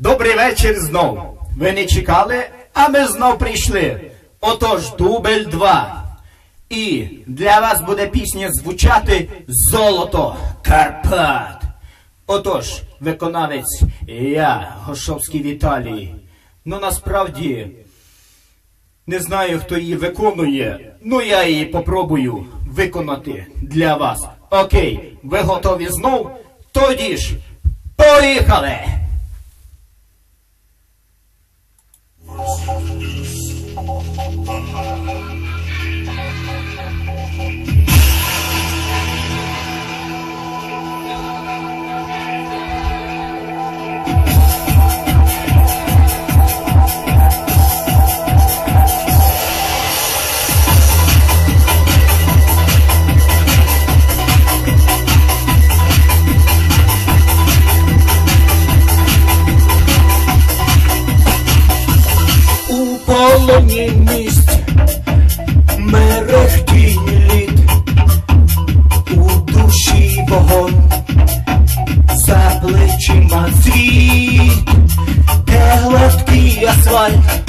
Добрий вечір знов. Ви не чекали, а ми знов прийшли. Отож, дубль два. І для вас буде пісня звучати Золото Карпат. Отож, виконавець я, Гошовський Віталій. Ну насправді не знаю, хто її виконує. Ну я її попробую виконати для вас. Окей, ви готові знов? Тоді ж, поїхали! Полоні місць мерехтінь лід, у душі вогонь, за плечима світ, де гладкий асфальт,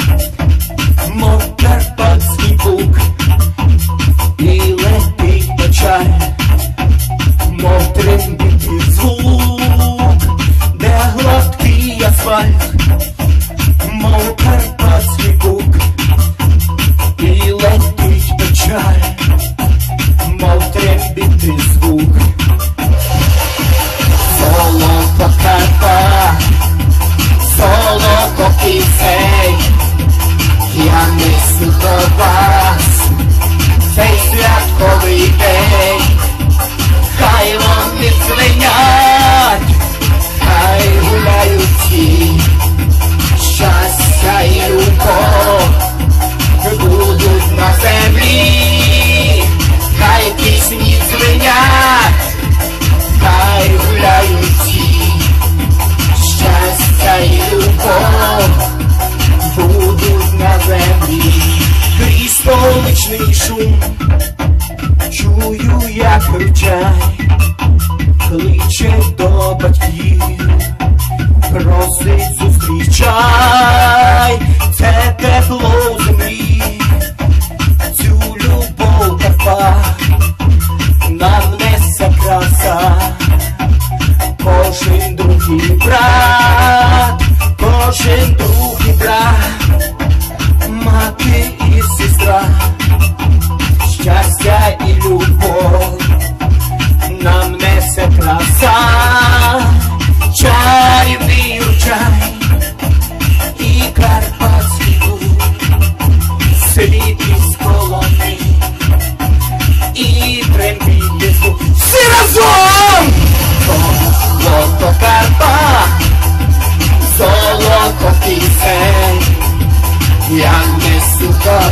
як кличе до батьків. Просить зустрічай, це тепло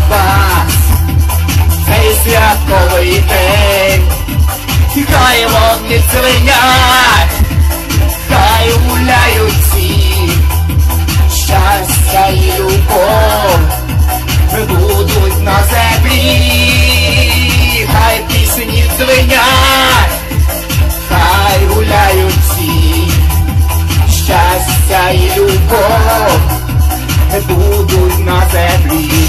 вас. Цей святковий день, хай вони дзвенять, хай гуляють всі, щастя і любов. Будуть на землі, хай пісні дзвенять, хай гуляють всі, щастя і любов. Будуть на землі.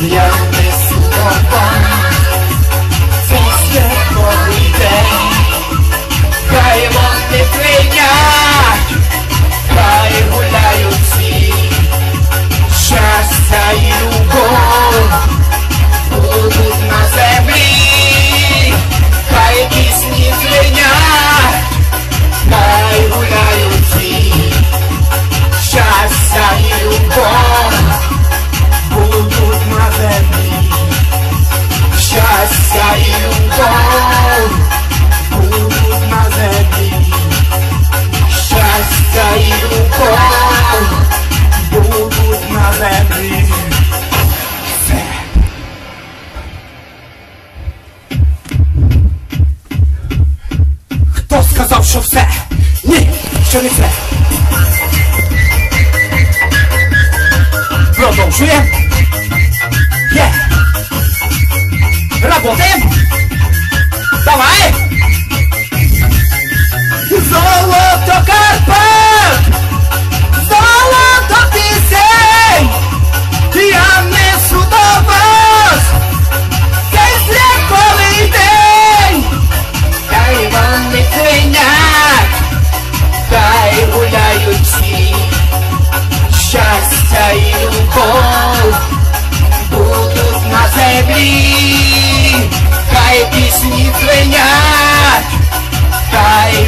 Yeah. zawsze w se Nie, Johnny Fle Brodą żyję. Je Работы Давай Золото Хай пісні твинять, хай